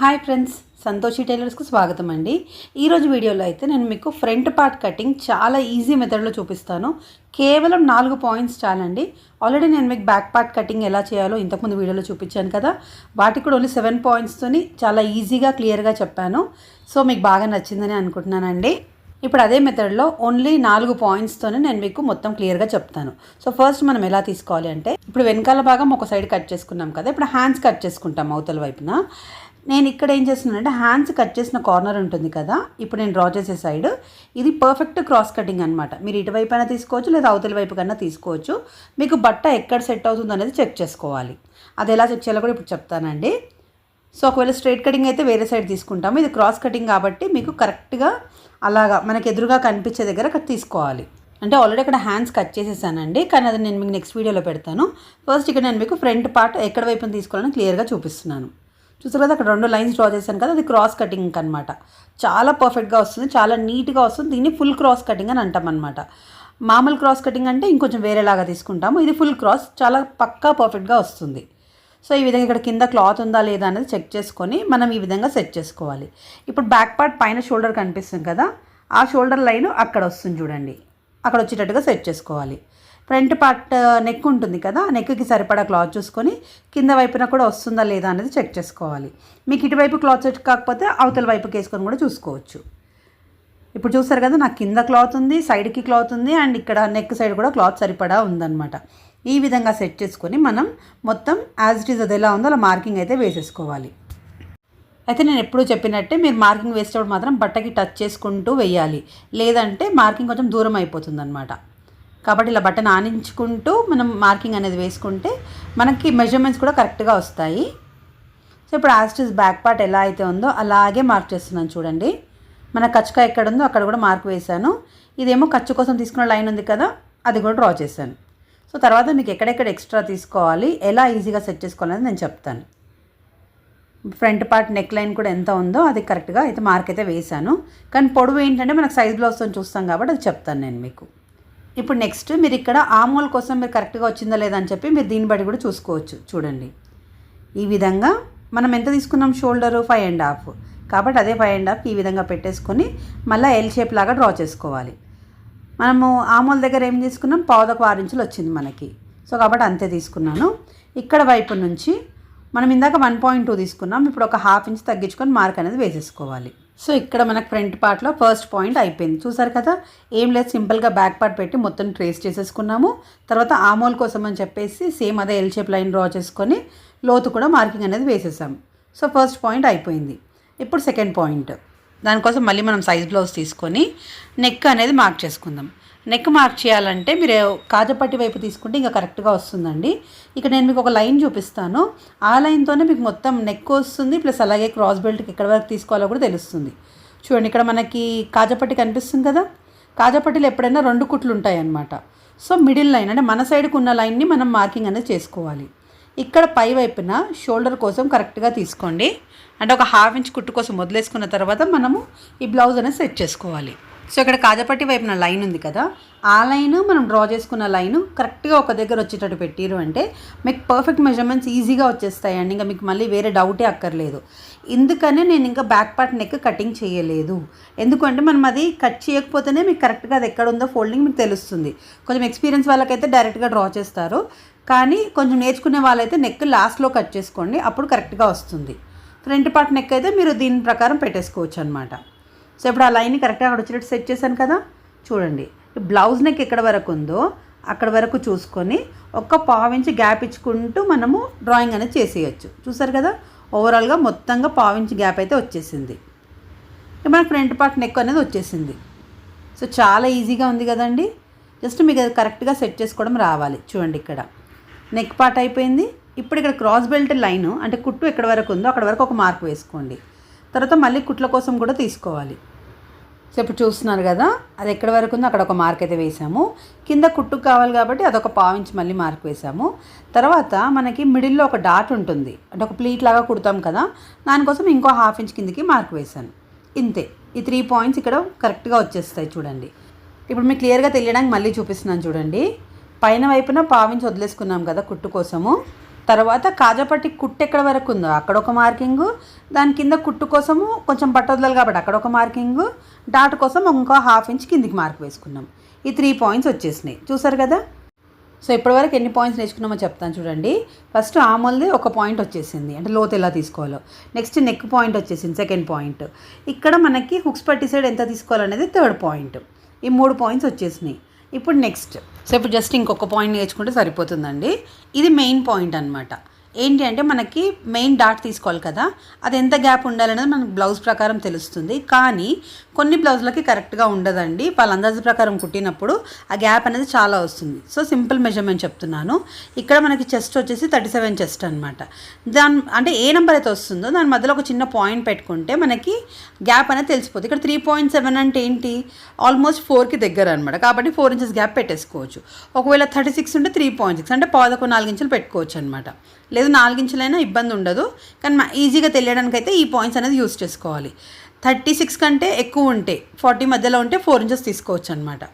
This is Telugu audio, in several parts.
హాయ్ ఫ్రెండ్స్ సంతోషి టైలర్స్కు స్వాగతం అండి ఈరోజు వీడియోలో అయితే నేను మీకు ఫ్రంట్ పార్ట్ కటింగ్ చాలా ఈజీ మెథడ్లో చూపిస్తాను. కేవలం నాలుగు పాయింట్స్ చాలండి. ఆల్రెడీ నేను మీకు బ్యాక్ పార్ట్ కటింగ్ ఎలా చేయాలో ఇంతకుముందు వీడియోలో చూపించాను కదా. వాటికి కూడా ఓన్లీ సెవెన్ పాయింట్స్తోని చాలా ఈజీగా క్లియర్గా చెప్పాను. సో మీకు బాగా నచ్చిందని అనుకుంటున్నానండి. ఇప్పుడు అదే మెథడ్లో ఓన్లీ నాలుగు పాయింట్స్తోనే నేను మీకు మొత్తం క్లియర్గా చెప్తాను. సో ఫస్ట్ మనం ఎలా తీసుకోవాలి అంటే ఇప్పుడు వెనకాల భాగం ఒక సైడ్ కట్ చేసుకున్నాం కదా. ఇప్పుడు హ్యాండ్స్ కట్ చేసుకుంటాం అవతల వైపున. నేను ఇక్కడ ఏం చేస్తున్నానంటే హ్యాండ్స్ కట్ చేసిన కార్నర్ ఉంటుంది కదా ఇప్పుడు నేను డ్రా చేసే సైడ్ ఇది పర్ఫెక్ట్ క్రాస్ కటింగ్ అనమాట మీరు ఇటువైపు అయినా తీసుకోవచ్చు లేదా అవతల వైపు కన్నా తీసుకోవచ్చు. మీకు బట్ట ఎక్కడ సెట్ అవుతుంది అనేది చెక్ చేసుకోవాలి. అది ఎలా చెక్ చేయాలో కూడా ఇప్పుడు చెప్తానండి. సో ఒకవేళ స్ట్రైట్ కటింగ్ అయితే వేరే సైడ్ తీసుకుంటాము. ఇది క్రాస్ కటింగ్ కాబట్టి మీకు కరెక్ట్గా అలాగా మనకి ఎదురుగా కనిపించే దగ్గర తీసుకోవాలి. అంటే ఆల్రెడీ అక్కడ హ్యాండ్స్ కట్ చేసేసానండి. కానీ అది నేను మీకు నెక్స్ట్ వీడియోలో పెడతాను. ఫస్ట్ ఇక్కడ నేను మీకు ఫ్రంట్ పార్ట్ ఎక్కడ వైపున తీసుకోవాలని క్లియర్గా చూపిస్తున్నాను. చూసారు కదా అక్కడ రెండు లైన్స్ డ్రా చేశాను కదా అది క్రాస్ కటింగ్ అనమాట చాలా పర్ఫెక్ట్గా వస్తుంది చాలా నీట్గా వస్తుంది. దీన్ని ఫుల్ క్రాస్ కటింగ్ అని అంటాం అనమాట మామూలు క్రాస్ కటింగ్ అంటే ఇంకొంచెం వేరేలాగా తీసుకుంటాము. ఇది ఫుల్ క్రాస్ చాలా పక్కా పర్ఫెక్ట్గా వస్తుంది. సో ఈ విధంగా ఇక్కడ కింద క్లాత్ ఉందా లేదా అనేది చెక్ చేసుకొని మనం ఈ విధంగా సెట్ చేసుకోవాలి. ఇప్పుడు బ్యాక్ పార్ట్ పైన షోల్డర్ కనిపిస్తుంది కదా ఆ షోల్డర్ లైన్ అక్కడ వస్తుంది చూడండి. అక్కడ వచ్చేటట్టుగా సెట్ చేసుకోవాలి. ఫ్రంట్ పార్ట్ నెక్ ఉంటుంది కదా నెక్కి సరిపడా క్లాత్ చూసుకొని కింద వైపున కూడా వస్తుందా లేదా అనేది చెక్ చేసుకోవాలి. మీకు ఇటువైపు క్లాత్ సెట్ కాకపోతే అవతల వైపుకి వేసుకొని కూడా చూసుకోవచ్చు. ఇప్పుడు చూస్తారు కదా నాకు కింద క్లాత్ ఉంది సైడ్కి క్లాత్ ఉంది అండ్ ఇక్కడ నెక్ సైడ్ కూడా క్లాత్ సరిపడా ఉందన్నమాట. ఈ విధంగా సెట్ చేసుకొని మనం మొత్తం యాజ్ ఇట్ ఈజ్ అది ఎలా ఉందో అలా మార్కింగ్ అయితే వేసేసుకోవాలి. అయితే నేను ఎప్పుడూ చెప్పినట్టే మీరు మార్కింగ్ వేసేటప్పుడు మాత్రం బట్టకి టచ్ చేసుకుంటూ వేయాలి. లేదంటే మార్కింగ్ కొంచెం దూరం అయిపోతుంది అనమాట కాబట్టి ఇలా బట్టను ఆనించుకుంటూ మనం మార్కింగ్ అనేది వేసుకుంటే మనకి మెజర్మెంట్స్ కూడా కరెక్ట్గా వస్తాయి. సో ఇప్పుడు యాస్టిస్ బ్యాక్ పార్ట్ ఎలా అయితే ఉందో అలాగే మార్క్ చేస్తున్నాను చూడండి. మన కచ్చుక ఎక్కడ ఉందో అక్కడ కూడా మార్క్ వేశాను. ఇదేమో ఖర్చు కోసం తీసుకున్న లైన్ ఉంది కదా అది కూడా డ్రా చేశాను. సో తర్వాత మీకు ఎక్కడెక్కడ ఎక్స్ట్రా తీసుకోవాలి ఎలా ఈజీగా సెట్ చేసుకోవాలని నేను చెప్తాను. ఫ్రంట్ పార్ట్ నెక్ లైన్ కూడా ఎంత ఉందో అది కరెక్ట్గా అయితే మార్క్ అయితే వేశాను. కానీ పొడవు ఏంటంటే మనకు సైజ్ బ్లౌజ్తో చూస్తాం కాబట్టి అది చెప్తాను నేను మీకు. ఇప్పుడు నెక్స్ట్ మీరు ఇక్కడ ఆమూల్ కోసం మీరు కరెక్ట్గా వచ్చిందా లేదా అని చెప్పి మీరు దీన్ని బట్టి కూడా చూసుకోవచ్చు. చూడండి. ఈ విధంగా మనం ఎంత తీసుకున్నాం? షోల్డరు ఫైవ్ అండ్ హాఫ్ కాబట్టి అదే ఫైవ్ అండ్ హాఫ్ ఈ విధంగా పెట్టేసుకొని మళ్ళీ ఎల్ షేప్ లాగా డ్రా చేసుకోవాలి. మనము ఆమూల్ దగ్గర ఏం తీసుకున్నాం? పావుదకు ఆరు ఇంచులు వచ్చింది మనకి. సో కాబట్టి అంతే తీసుకున్నాను. ఇక్కడ వైపు నుంచి మనం ఇందాక వన్ పాయింట్ టూ తీసుకున్నాం. ఇప్పుడు ఒక హాఫ్ ఇంచ్ తగ్గించుకొని మార్క్ అనేది వేసేసుకోవాలి. సో ఇక్కడ మనకు ఫ్రంట్ పార్ట్లో ఫస్ట్ పాయింట్ అయిపోయింది. చూసారు కదా? ఏం లేదు సింపుల్గా బ్యాక్ పార్ట్ పెట్టి మొత్తం ట్రేస్ చేసేసుకున్నాము. తర్వాత ఆమోల్ కోసం అని చెప్పేసి సేమ్ అదే ఎల్ షేప్ లైన్ డ్రా చేసుకొని లోతు కూడా మార్కింగ్ అనేది వేసేసాం. సో ఫస్ట్ పాయింట్ అయిపోయింది. ఇప్పుడు సెకండ్ పాయింట్ దానికోసం మళ్ళీ మనం సైజ్ బ్లౌజ్ తీసుకొని నెక్ అనేది మార్క్ చేసుకుందాం. నెక్ మార్క్ చేయాలంటే మీరు కాజపట్టి వైపు తీసుకుంటే ఇంకా కరెక్ట్గా వస్తుందండి. ఇక్కడ నేను మీకు ఒక లైన్ చూపిస్తాను. ఆ లైన్తోనే మీకు మొత్తం నెక్ వస్తుంది ప్లస్ అలాగే క్రాస్ బెల్ట్కి ఎక్కడి వరకు తీసుకోవాలో కూడా తెలుస్తుంది. చూడండి ఇక్కడ మనకి కాజపట్టి కనిపిస్తుంది కదా? కాజపట్టిలో ఎప్పుడైనా రెండు కుట్లు ఉంటాయి అన్నమాట సో మిడిల్ లైన్ అంటే మన సైడ్కి ఉన్న లైన్ని మనం మార్కింగ్ అనేది చేసుకోవాలి. ఇక్కడ పై వైపున షోల్డర్ కోసం కరెక్ట్గా తీసుకోండి. అంటే ఒక హాఫ్ ఇంచ్ కుట్టు కోసం వదిలేసుకున్న తర్వాత మనము ఈ బ్లౌజ్ అనేది సెట్ చేసుకోవాలి. సో ఇక్కడ కాజపట్టి వైపున లైన్ ఉంది కదా ఆ లైన్ మనం డ్రా చేసుకున్న లైన్ కరెక్ట్గా ఒక దగ్గర వచ్చేటట్టు పెట్టిరు అంటే మీకు పర్ఫెక్ట్ మెజర్మెంట్స్ ఈజీగా వచ్చేస్తాయండి. ఇంకా మీకు మళ్ళీ వేరే డౌటే అక్కర్లేదు. ఎందుకనే నేను ఇంకా బ్యాక్ పార్ట్ నెక్ కటింగ్ చేయలేదు. ఎందుకంటే మనం అది కట్ చేయకపోతేనే మీకు కరెక్ట్గా అది ఎక్కడ ఉందో ఫోల్డింగ్ మీకు తెలుస్తుంది. కొంచెం ఎక్స్పీరియన్స్ వాళ్ళకైతే డైరెక్ట్గా డ్రా చేస్తారు. కానీ కొంచెం నేర్చుకునే వాళ్ళైతే నెక్ లాస్ట్లో కట్ చేసుకోండి. అప్పుడు కరెక్ట్గా వస్తుంది. ఫ్రంట్ పార్ట్ నెక్ అయితే మీరు దీని ప్రకారం పెట్టేసుకోవచ్చు అనమాట సో ఇప్పుడు ఆ లైన్ కరెక్ట్గా అక్కడ వచ్చినట్టు సెట్ చేశాను కదా? చూడండి. బ్లౌజ్ నెక్ ఎక్కడ వరకు ఉందో అక్కడ వరకు చూసుకొని ఒక్క పావించి గ్యాప్ ఇచ్చుకుంటూ మనము డ్రాయింగ్ అనేది చేసేయచ్చు. చూసారు కదా? ఓవరాల్గా మొత్తంగా పావించి గ్యాప్ అయితే వచ్చేసింది. మన ఫ్రంట్ పార్ట్ నెక్ అనేది వచ్చేసింది. సో చాలా ఈజీగా ఉంది కదండి? జస్ట్ మీకు అది కరెక్ట్గా సెట్ చేసుకోవడం రావాలి. చూడండి ఇక్కడ. నెక్ పార్ట్ అయిపోయింది. ఇప్పుడు ఇక్కడ క్రాస్ బెల్ట్ లైన్ అంటే కుట్టు ఎక్కడ వరకు ఉందో అక్కడ వరకు ఒక మార్క్ వేసుకోండి. తర్వాత మళ్ళీ కుట్ల కోసం కూడా తీసుకోవాలి. సో ఇప్పుడు చూస్తున్నారు కదా. అది ఎక్కడ వరకు ఉందో అక్కడ ఒక మార్క్ అయితే వేసాము కింద కుట్టుకు కావాలి కాబట్టి అదొక పావించి మళ్ళీ మార్క్ వేసాము తర్వాత మనకి మిడిల్లో ఒక డాట్ ఉంటుంది. అంటే ఒక ప్లీట్ లాగా కుడతాం కదా. దానికోసం ఇంకో హాఫ్ ఇంచ్ కిందకి మార్క్ వేసాను ఇంతే. ఈ త్రీ పాయింట్స్ ఇక్కడ కరెక్ట్గా వచ్చేస్తాయి చూడండి. ఇప్పుడు మీకు క్లియర్గా తెలియడానికి మళ్ళీ చూపిస్తున్నాను చూడండి. పైన వైపున పావించి వదిలేసుకున్నాం కదా కుట్టు కోసము. తర్వాత కాజాపట్టి కుట్టు ఎక్కడ వరకు ఉందో? అక్కడ ఒక మార్కింగు దాని కింద కుట్టు కోసము కొంచెం బట్ట కాబట్టి అక్కడ ఒక మార్కింగు డాట్ కోసం ఇంకో హాఫ్ ఇంచ్ కిందికి మార్క్ వేసుకున్నాం. ఈ త్రీ పాయింట్స్ వచ్చేసినాయి. చూసారు కదా? సో ఇప్పటివరకు ఎన్ని పాయింట్స్ నేర్చుకున్నామో చెప్తాను చూడండి. ఫస్ట్ ఆమోల్ది ఒక పాయింట్ వచ్చేసింది. అంటే లోతు ఎలా తీసుకోవాలో. నెక్స్ట్ నెక్ పాయింట్ వచ్చేసింది సెకండ్ పాయింట్ ఇక్కడ మనకి హుక్స్ పట్టి సైడ్ ఎంత తీసుకోవాలనేది థర్డ్ పాయింట్ ఈ మూడు పాయింట్స్ వచ్చేసినాయి. ఇప్పుడు నెక్స్ట్ సో ఇప్పుడు జస్ట్ ఇంకొక పాయింట్ నేర్చుకుంటే సరిపోతుందండి. ఇది మెయిన్ పాయింట్ అనమాట ఏంటి అంటే మనకి మెయిన్ డాట్ తీసుకోవాలి కదా? అది ఎంత గ్యాప్ ఉండాలనేది మనకు బ్లౌజ్ ప్రకారం తెలుస్తుంది. కానీ కొన్ని బ్లౌజ్లకి కరెక్ట్గా ఉండదండి. వాళ్ళ అందాజు ప్రకారం కుట్టినప్పుడు ఆ గ్యాప్ అనేది చాలా వస్తుంది. సో సింపుల్ మెజర్మెంట్ చెప్తున్నాను. ఇక్కడ మనకి చెస్ట్ వచ్చేసి థర్టీ సెవెన్ చెస్ట్ అనమాట దాని అంటే ఏ నెంబర్ అయితే వస్తుందో దాని మధ్యలో ఒక చిన్న పాయింట్ పెట్టుకుంటే మనకి గ్యాప్ అనేది తెలిసిపోతుంది ఇక్కడ త్రీ పాయింట్ సెవెన్ అంటే ఏంటి? ఆల్మోస్ట్ ఫోర్కి దగ్గర అనమాట కాబట్టి ఫోర్ ఇంచెస్ గ్యాప్ పెట్టేసుకోవచ్చు. ఒకవేళ థర్టీ సిక్స్ ఉంటే త్రీ పాయింట్ సిక్స్ అంటే పాదకు నాలుగు ఇంచులు పెట్టుకోవచ్చు అనమాట లేదు నాలుగించులైనా ఇబ్బంది ఉండదు కానీ ఈజీగా తెలియడానికి అయితే ఈ పాయింట్స్ అనేది యూస్ చేసుకోవాలి. థర్టీ సిక్స్ కంటే ఎక్కువ ఉంటే ఫార్టీ మధ్యలో ఉంటే ఫోర్ ఇంచెస్ తీసుకోవచ్చు అనమాట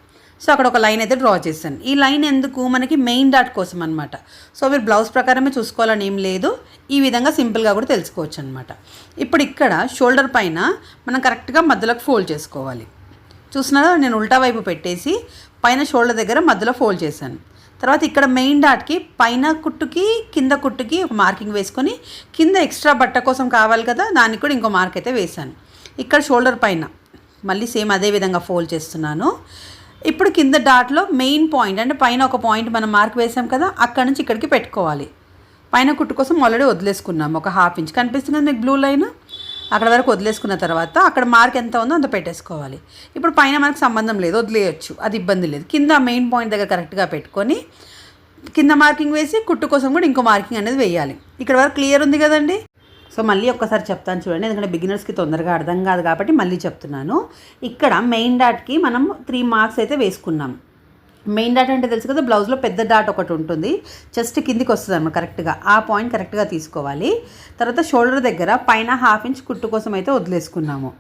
సో అక్కడ ఒక లైన్ అయితే డ్రా చేశాను. ఈ లైన్ ఎందుకు? మనకి మెయిన్ డాట్ కోసం అనమాట సో మీరు బ్లౌజ్ ప్రకారమే చూసుకోవాలని ఏం లేదు. ఈ విధంగా సింపుల్గా కూడా తెలుసుకోవచ్చు అనమాట ఇప్పుడు ఇక్కడ షోల్డర్ పైన మనం కరెక్ట్గా మధ్యలోకి ఫోల్డ్ చేసుకోవాలి. చూసినారా నేను ఉల్టా వైపు పెట్టేసి పైన షోల్డర్ దగ్గర మధ్యలో ఫోల్డ్ చేశాను. తర్వాత ఇక్కడ మెయిన్ డాట్కి పైన కుట్టుకి కింద కుట్టుకి ఒక మార్కింగ్ వేసుకొని కింద ఎక్స్ట్రా బట్ట కోసం కావాలి కదా దానికి కూడా ఇంకో మార్క్ అయితే వేశాను. ఇక్కడ షోల్డర్ పైన. మళ్ళీ సేమ్ అదే విధంగా ఫోల్డ్ చేస్తున్నాను. ఇప్పుడు కింద డాట్లో మెయిన్ పాయింట్ అంటే పైన ఒక పాయింట్ మనం మార్క్ వేసాం కదా అక్కడ నుంచి ఇక్కడికి పెట్టుకోవాలి. పైన కుట్టు కోసం ఆల్రెడీ వదిలేసుకున్నాం ఒక హాఫ్ ఇంచ్. కనిపిస్తుంది కదా మీకు బ్లూ లైన్? అక్కడ వరకు వదిలేసుకున్న తర్వాత అక్కడ మార్క్ ఎంత ఉందో అంత పెట్టేసుకోవాలి. ఇప్పుడు పైన మనకు సంబంధం లేదు వదిలేయచ్చు అది ఇబ్బంది లేదు. కింద మెయిన్ పాయింట్ దగ్గర కరెక్ట్గా పెట్టుకొని కింద మార్కింగ్ వేసి కుట్టు కోసం కూడా ఇంకో మార్కింగ్ అనేది వేయాలి. ఇక్కడ వరకు క్లియర్ ఉంది కదండి? సో మళ్ళీ ఒక్కసారి చెప్తాను చూడండి ఎందుకంటే బిగినర్స్కి తొందరగా అర్థం కాదు కాబట్టి మళ్ళీ చెప్తున్నాను. ఇక్కడ మెయిన్ డాట్కి మనం త్రీ మార్క్స్ అయితే వేసుకున్నాం. మెయిన్ డాట్ అంటే తెలుసు కదా బ్లౌజ్లో పెద్ద డాట్ ఒకటి ఉంటుంది. చెస్ట్ కిందికి వస్తుంది అన్నమాట కరెక్ట్గా ఆ పాయింట్ కరెక్ట్గా తీసుకోవాలి. తర్వాత షోల్డర్ దగ్గర పైన హాఫ్ ఇంచ్ కుట్టు కోసం అయితే వదిలేసుకున్నాము.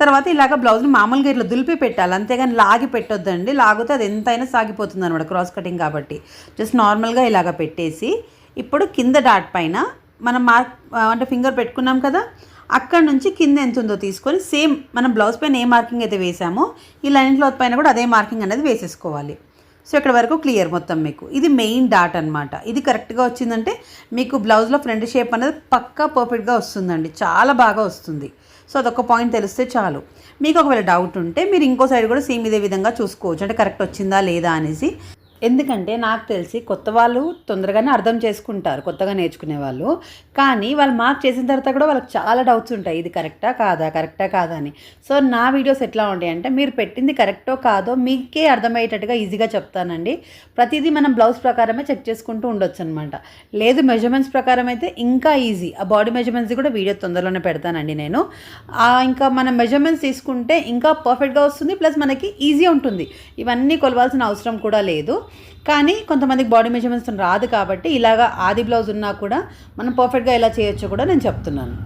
తర్వాత ఇలాగ బ్లౌజ్ని మామూలుగా ఇట్లా దులిపి పెట్టాలి. అంతేగాని లాగి పెట్టొద్దండి. లాగితే అది ఎంతైనా సాగిపోతుంది అనమాట క్రాస్ కటింగ్ కాబట్టి. జస్ట్ నార్మల్గా ఇలాగ పెట్టేసి ఇప్పుడు కింద డాట్ పైన మనం మార్క్ అంటే ఫింగర్ పెట్టుకున్నాం కదా అక్కడ నుంచి కింద ఎంత ఉందో తీసుకొని సేమ్ మనం బ్లౌజ్ పైన ఏ మార్కింగ్ అయితే వేసామో ఈ లైన్ క్లాత్ పైన కూడా అదే మార్కింగ్ అనేది వేసేసుకోవాలి. సో ఇక్కడ వరకు క్లియర్ మొత్తం మీకు. ఇది మెయిన్ డాట్ అనమాట ఇది కరెక్ట్గా వచ్చిందంటే మీకు బ్లౌజ్లో ఫ్రంట్ షేప్ అనేది పక్కా పర్ఫెక్ట్గా వస్తుందండి. చాలా బాగా వస్తుంది. సో అదొక పాయింట్ తెలిస్తే చాలు. మీకు ఒకవేళ డౌట్ ఉంటే మీరు ఇంకో సైడ్ కూడా సేమ్ ఇదే విధంగా చూసుకోవచ్చు. అంటే కరెక్ట్ వచ్చిందా లేదా అనేసి. ఎందుకంటే నాకు తెలిసి కొత్త వాళ్ళు తొందరగానే అర్థం చేసుకుంటారు కొత్తగా నేర్చుకునే వాళ్ళు. కానీ వాళ్ళు మార్క్ చేసిన తర్వాత కూడా వాళ్ళకి చాలా డౌట్స్ ఉంటాయి ఇది కరెక్టా కాదా కరెక్టా కాదా అని. సో నా వీడియోస్ ఎట్లా ఉంటాయి అంటే మీరు పెట్టింది కరెక్టో కాదో మీకే అర్థమయ్యేటట్టుగా ఈజీగా చెప్తానండి. ప్రతిదీ మనం బ్లౌజ్ ప్రకారమే చెక్ చేసుకుంటూ ఉండొచ్చు అనమాట లేదు మెజర్మెంట్స్ ప్రకారం అయితే ఇంకా ఈజీ. ఆ బాడీ మెజర్మెంట్స్ కూడా వీడియో తొందరలోనే పెడతానండి నేను. ఇంకా మనం మెజర్మెంట్స్ తీసుకుంటే ఇంకా పర్ఫెక్ట్గా వస్తుంది ప్లస్ మనకి ఈజీ ఉంటుంది. ఇవన్నీ కొలవాల్సిన అవసరం కూడా లేదు. కానీ కొంతమందికి బాడీ మెజర్మెంట్స్ రాదు కాబట్టి ఇలాగా ఆది బ్లౌజ్ ఉన్నా కూడా మనం పర్ఫెక్ట్గా ఎలా చేయొచ్చో కూడా నేను చెప్తున్నాను.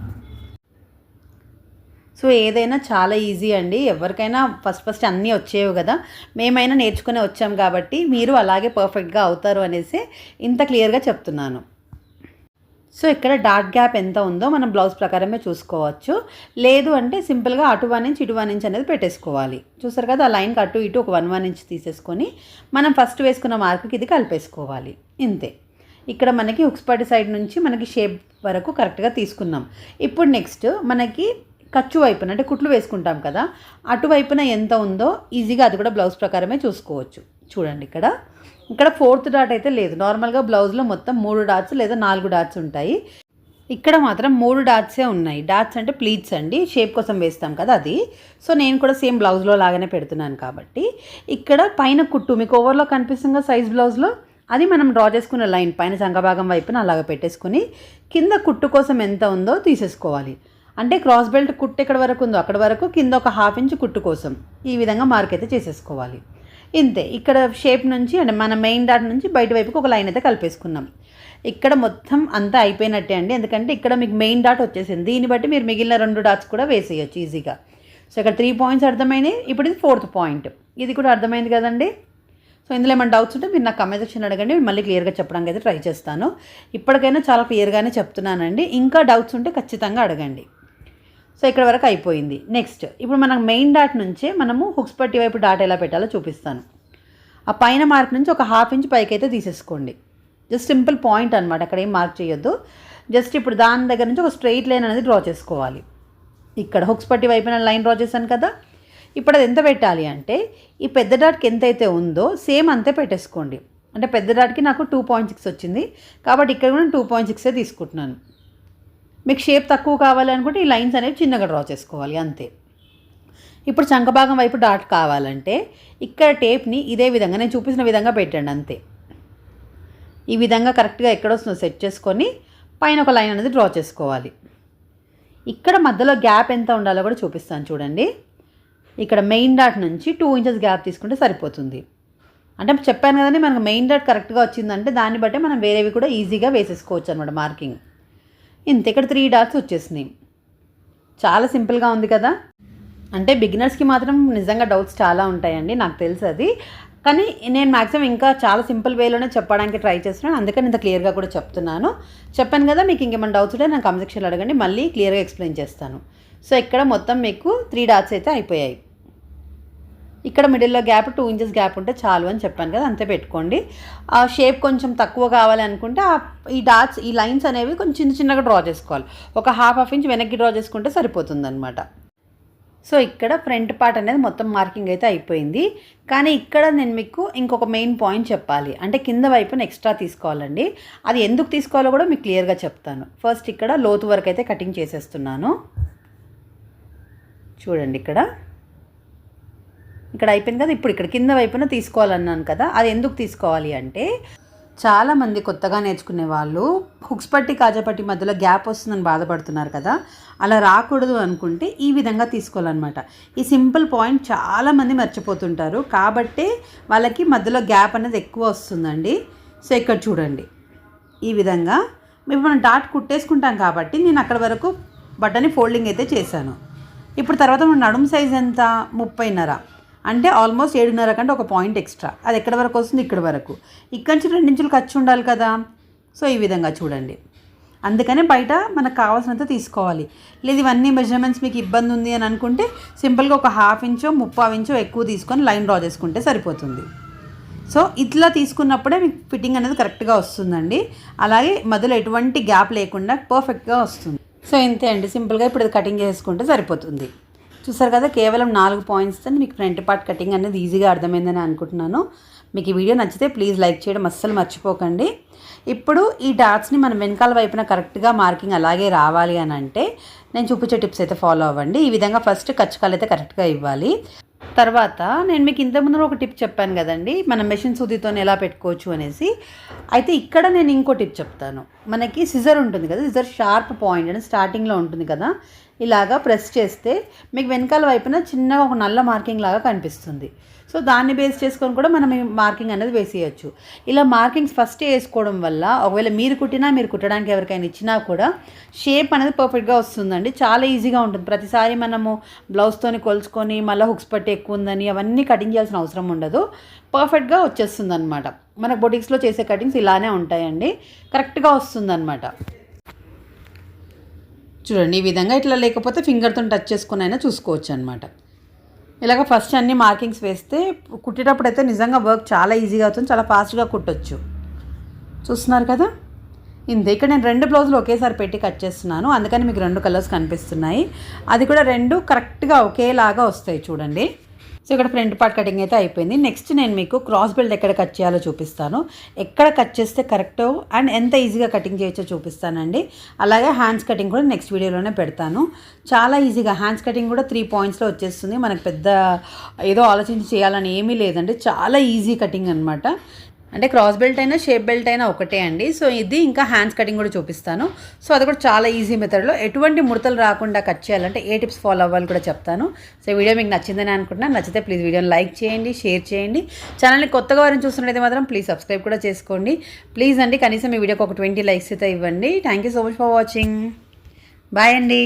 సో ఏదైనా చాలా ఈజీ అండి. ఎవరికైనా ఫస్ట్ ఫస్ట్ అన్నీ వచ్చేవి కదా. మేమైనా నేర్చుకునే వచ్చాం కాబట్టి మీరు అలాగే పర్ఫెక్ట్గా అవుతారు అనేసి ఇంత క్లియర్గా చెప్తున్నాను. సో ఇక్కడ డాట్ గ్యాప్ ఎంత ఉందో మనం బ్లౌజ్ ప్రకారమే చూసుకోవచ్చు. లేదు అంటే సింపుల్గా అటు వన్ ఇంచ్ ఇటు వన్ ఇంచ్ అనేది పెట్టేసుకోవాలి. చూసారు కదా ఆ లైన్కి అటు ఇటు ఒక వన్ వన్ ఇంచ్ తీసేసుకొని మనం ఫస్ట్ వేసుకున్న మార్క్కి ఇది కలిపేసుకోవాలి. ఇంతే. ఇక్కడ మనకి హుక్స్పాటి సైడ్ నుంచి మనకి షేప్ వరకు కరెక్ట్గా తీసుకున్నాం. ఇప్పుడు నెక్స్ట్ మనకి ఖర్చు వైపున అంటే కుట్లు వేసుకుంటాం కదా అటువైపున ఎంత ఉందో ఈజీగా అది కూడా బ్లౌజ్ ప్రకారమే చూసుకోవచ్చు. చూడండి ఇక్కడ. ఇక్కడ ఫోర్త్ డాట్ అయితే లేదు. నార్మల్గా బ్లౌజ్లో మొత్తం మూడు డాట్స్ లేదా నాలుగు డాట్స్ ఉంటాయి. ఇక్కడ మాత్రం మూడు డాట్సే ఉన్నాయి. డాట్స్ అంటే ప్లీట్స్ అండి. షేప్ కోసం వేస్తాం కదా అది. సో నేను కూడా సేమ్ బ్లౌజ్లో లాగానే పెడుతున్నాను కాబట్టి. ఇక్కడ పైన కుట్టు మీకు ఓవర్లో కనిపిస్తుంది కదా సైజ్ బ్లౌజ్లో అది మనం డ్రా చేసుకున్న లైన్ పైన సంఘభాగం వైపున అలాగ పెట్టేసుకుని కింద కుట్టు కోసం ఎంత ఉందో తీసేసుకోవాలి. అంటే క్రాస్ బెల్ట్ కుట్టు ఎక్కడ వరకు ఉందో అక్కడ వరకు కింద ఒక హాఫ్ ఇంచ్ కుట్టు కోసం ఈ విధంగా మార్క్ అయితే చేసేసుకోవాలి. ఇంతే ఇక్కడ షేప్ నుంచి అంటే మన మెయిన్ డాట్ నుంచి బయట వైపుకి ఒక లైన్ అయితే కలిపేసుకున్నాం. ఇక్కడ మొత్తం అంతా అయిపోయినట్టే అండి. ఎందుకంటే ఇక్కడ మీకు మెయిన్ డాట్ వచ్చేసింది. దీన్ని బట్టి మీరు మిగిలిన రెండు డాట్స్ కూడా వేసేయచ్చు ఈజీగా సో ఇక్కడ త్రీ పాయింట్స్ అర్థమైనాయి. ఇప్పుడు ఇది ఫోర్త్ పాయింట్ ఇది కూడా అర్థమైంది కదండి? సో ఇందులో ఏమైనా డౌట్స్ ఉంటే మీరు నాకు కమెంట్ సెక్షన్ అడగండి. మళ్ళీ క్లియర్గా చెప్పడానికి అయితే ట్రై చేస్తాను. ఇప్పటికైనా చాలా క్లియర్గానే చెప్తున్నానండి. ఇంకా డౌట్స్ ఉంటే ఖచ్చితంగా అడగండి. సో ఇక్కడ వరకు అయిపోయింది. నెక్స్ట్ ఇప్పుడు మనం మెయిన్ డాట్ నుంచే మనము హుక్స్ పట్టి వైపు డాట్ ఎలా పెట్టాలో చూపిస్తాను. ఆ పైన మార్క్ నుంచి ఒక హాఫ్ ఇంచ్ పైకి అయితే తీసేసుకోండి. జస్ట్ సింపుల్ పాయింట్ అనమాట అక్కడ ఏం మార్క్ చేయొద్దు. జస్ట్ ఇప్పుడు దాని దగ్గర నుంచి ఒక స్ట్రెయిట్ లైన్ అనేది డ్రా చేసుకోవాలి. ఇక్కడ హుక్స్ పట్టి వైపున లైన్ డ్రా చేశాను కదా. ఇప్పుడు అది ఎంత పెట్టాలి అంటే ఈ పెద్ద డాట్కి ఎంత అయితే ఉందో సేమ్ అంతే పెట్టేసుకోండి. అంటే పెద్ద డాట్కి నాకు టూ పాయింట్ సిక్స్ వచ్చింది. కాబట్టి ఇక్కడ కూడా టూ పాయింట్ సిక్సే తీసుకుంటున్నాను. మీకు షేప్ తక్కువ కావాలనుకుంటే ఈ లైన్స్ అనేవి చిన్నగా డ్రా చేసుకోవాలి అంతే. ఇప్పుడు చంకభాగం వైపు డాట్ కావాలంటే ఇక్కడ టేప్ని ఇదే విధంగా నేను చూపించిన విధంగా పెట్టండి అంతే. ఈ విధంగా కరెక్ట్గా ఎక్కడ వస్తుందో సెట్ చేసుకొని పైన ఒక లైన్ అనేది డ్రా చేసుకోవాలి. ఇక్కడ మధ్యలో గ్యాప్ ఎంత ఉండాలో కూడా చూపిస్తాను చూడండి. ఇక్కడ మెయిన్ డాట్ నుంచి టూ ఇంచెస్ గ్యాప్ తీసుకుంటే సరిపోతుంది. అంటే చెప్పాను కదండి మనకు మెయిన్ డాట్ కరెక్ట్గా వచ్చిందంటే దాన్ని బట్టే మనం వేరేవి కూడా ఈజీగా వేసేసుకోవచ్చు అనమాట మార్కింగ్ ఇంత ఇక్కడ త్రీ డాట్స్ వచ్చేసినాయి. చాలా సింపుల్గా ఉంది కదా? అంటే బిగినర్స్కి మాత్రం నిజంగా డౌట్స్ చాలా ఉంటాయండి నాకు తెలుసు అది. కానీ నేను మ్యాక్సిమం ఇంకా చాలా సింపుల్ వేలోనే చెప్పడానికి ట్రై చేస్తున్నాను. అందుకని ఇంత క్లియర్గా కూడా చెప్తున్నాను. చెప్పాను కదా మీకు ఇంకేమైనా డౌట్స్ ఉంటే నాకు కమెంట్ సెక్షన్లో అడగండి. మళ్ళీ క్లియర్గా ఎక్స్ప్లెయిన్ చేస్తాను. సో ఇక్కడ మొత్తం మీకు త్రీ డాట్స్ అయితే అయిపోయాయి. ఇక్కడ మిడిల్లో గ్యాప్ టూ ఇంచెస్ గ్యాప్ ఉంటే చాలు అని చెప్పాను కదా అంతే పెట్టుకోండి. ఆ షేప్ కొంచెం తక్కువ కావాలనుకుంటే ఆ ఈ డాట్స్ ఈ లైన్స్ అనేవి కొంచెం చిన్న చిన్నగా డ్రా చేసుకోవాలి. ఒక హాఫ్ హాఫ్ ఇంచ్ వెనక్కి డ్రా చేసుకుంటే సరిపోతుందన్నమాట. సో ఇక్కడ ఫ్రంట్ పార్ట్ అనేది మొత్తం మార్కింగ్ అయితే అయిపోయింది. కానీ ఇక్కడ నేను మీకు ఇంకొక మెయిన్ పాయింట్ చెప్పాలి. అంటే కింద వైపున ఎక్స్ట్రా తీసుకోవాలండి. అది ఎందుకు తీసుకోవాలో కూడా మీకు క్లియర్గా చెప్తాను. ఫస్ట్ ఇక్కడ లోతు వరకు అయితే కటింగ్ చేసేస్తున్నాను. చూడండి ఇక్కడ. ఇక్కడ అయిపోయింది కదా ఇప్పుడు ఇక్కడ కింద వైపున తీసుకోవాలన్నాను కదా అది ఎందుకు తీసుకోవాలి అంటే చాలామంది కొత్తగా నేర్చుకునే వాళ్ళు హుక్స్ పట్టి కాజాపట్టి మధ్యలో గ్యాప్ వస్తుందని బాధపడుతున్నారు కదా అలా రాకూడదు అనుకుంటే ఈ విధంగా తీసుకోవాలన్నమాట. ఈ సింపుల్ పాయింట్ చాలామంది మర్చిపోతుంటారు కాబట్టే వాళ్ళకి మధ్యలో గ్యాప్ అనేది ఎక్కువ వస్తుందండి. సో ఇక్కడ చూడండి. ఈ విధంగా మేము మనం డాట్ కుట్టేసుకుంటాం కాబట్టి నేను అక్కడ వరకు బట్టని ఫోల్డింగ్ అయితే చేశాను. ఇప్పుడు తర్వాత మన నడుము సైజ్ ఎంత? ముప్పైన్నర. అంటే ఆల్మోస్ట్ ఏడున్నర కంటే ఒక పాయింట్ ఎక్స్ట్రా అది ఎక్కడి వరకు వస్తుంది? ఇక్కడ వరకు. ఇక్కడి నుంచి రెండించులు ఖర్చు ఉండాలి కదా. సో ఈ విధంగా చూడండి. అందుకనే బయట మనకు కావాల్సినంత తీసుకోవాలి. లేదు ఇవన్నీ మెజర్మెంట్స్ మీకు ఇబ్బంది ఉంది అని అనుకుంటే సింపుల్గా ఒక హాఫ్ ఇంచో ముప్పావు ఇంచో ఎక్కువ తీసుకొని లైన్ డ్రా చేసుకుంటే సరిపోతుంది. సో ఇట్లా తీసుకున్నప్పుడే మీకు ఫిట్టింగ్ అనేది కరెక్ట్గా వస్తుందండి. అలాగే మధ్యలో ఎటువంటి గ్యాప్ లేకుండా పర్ఫెక్ట్గా వస్తుంది. సో ఇంతే అండి. సింపుల్గా ఇప్పుడు కటింగ్ చేసుకుంటే సరిపోతుంది. చూసారు కదా కేవలం నాలుగు పాయింట్స్తో మీకు ఫ్రంట్ పార్ట్ కటింగ్ అనేది ఈజీగా అర్థమైందని అనుకుంటున్నాను. మీకు ఈ వీడియో నచ్చితే ప్లీజ్ లైక్ చేయడం అస్సలు మర్చిపోకండి. ఇప్పుడు ఈ డాట్స్ని మనం వెనకాల వైపున కరెక్ట్గా మార్కింగ్ అలాగే రావాలి అని అంటే నేను చూపించే టిప్స్ అయితే ఫాలో అవ్వండి. ఈ విధంగా ఫస్ట్ కచ్చకాలు అయితే కరెక్ట్గా ఇవ్వాలి. తర్వాత నేను మీకు ఇంతకుముందు ఒక టిప్ చెప్పాను కదండి మనం మెషిన్ సూదితో ఎలా పెట్టుకోవచ్చు అనేసి. అయితే ఇక్కడ నేను ఇంకో టిప్ చెప్తాను. మనకి సిజర్ ఉంటుంది కదా సిజర్ షార్ప్ పాయింట్ అని స్టార్టింగ్లో ఉంటుంది కదా ఇలాగా ప్రెస్ చేస్తే మీకు వెనకాల వైపున చిన్నగా ఒక నల్ల మార్కింగ్ లాగా కనిపిస్తుంది. సో దాన్ని బేస్ చేసుకొని కూడా మనం మార్కింగ్ అనేది వేసేయచ్చు. ఇలా మార్కింగ్స్ ఫస్ట్ వేసుకోవడం వల్ల ఒకవేళ మీరు కుట్టినా మీరు కుట్టడానికి ఎవరికైనా ఇచ్చినా కూడా షేప్ అనేది పర్ఫెక్ట్గా వస్తుందండి. చాలా ఈజీగా ఉంటుంది. ప్రతిసారి మనము బ్లౌజ్తోని కొలుచుకొని మళ్ళీ హుక్స్ పట్టి ఎక్కువ ఉందని అవన్నీ కటింగ్ చేయాల్సిన అవసరం ఉండదు. పర్ఫెక్ట్గా వచ్చేస్తుంది అనమాట మనకు బొటిక్స్లో చేసే కటింగ్స్ ఇలానే ఉంటాయండి. కరెక్ట్గా వస్తుందన్నమాట. చూడండి ఈ విధంగా ఇట్లా లేకపోతే ఫింగర్తో టచ్ చేసుకుని అయినా చూసుకోవచ్చు అనమాట ఇలాగ ఫస్ట్ అన్ని మార్కింగ్స్ వేస్తే కుట్టేటప్పుడు అయితే నిజంగా వర్క్ చాలా ఈజీగా అవుతుంది చాలా ఫాస్ట్గా కుట్టొచ్చు. చూస్తున్నారు కదా? ఇంతే ఇక్కడ నేను రెండు బ్లౌజులు ఒకేసారి పెట్టి కట్ చేస్తున్నాను అందుకని మీకు రెండు కలర్స్ కనిపిస్తున్నాయి. అది కూడా రెండు కరెక్ట్గా ఒకేలాగా వస్తాయి చూడండి. సో ఇక్కడ ఫ్రంట్ పార్ట్ కటింగ్ అయితే అయిపోయింది. నెక్స్ట్ నేను మీకు క్రాస్ బెల్ట్ ఎక్కడ కట్ చేయాలో చూపిస్తాను. ఎక్కడ కట్ చేస్తే కరెక్ట్ అండ్ ఎంత ఈజీగా కటింగ్ చేయొచ్చో చూపిస్తానండి. అలాగే హ్యాండ్స్ కటింగ్ కూడా నెక్స్ట్ వీడియోలోనే పెడతాను. చాలా ఈజీగా హ్యాండ్స్ కటింగ్ కూడా త్రీ పాయింట్స్లో వచ్చేస్తుంది. మనకు పెద్ద ఏదో ఆలోచించి చేయాలని ఏమీ లేదండి. చాలా ఈజీ కటింగ్ అనమాట అంటే క్రాస్ బెల్ట్ అయినా షేప్ బెల్ట్ అయినా ఒకటే అండి. సో ఇది ఇంకా హ్యాండ్స్ కటింగ్ కూడా చూపిస్తాను. సో అది కూడా చాలా ఈజీ మెథడ్లో ఎటువంటి ముడతలు రాకుండా కట్ చేయాలంటే ఏ టిప్స్ ఫాలో అవ్వాలి కూడా చెప్తాను. సో వీడియో మీకు నచ్చిందని అనుకుంటున్నాను నచ్చితే ప్లీజ్ వీడియోని లైక్ చేయండి షేర్ చేయండి. ఛానల్ని కొత్తగా వారిని చూస్తున్నట్లయితే మాత్రం ప్లీజ్ సబ్స్క్రైబ్ కూడా చేసుకోండి. ప్లీజ్ అండి కనీసం ఈ వీడియోకి ఒక ట్వంటీ లైక్స్ అయితే ఇవ్వండి. Thank you so much for watching bye అండి.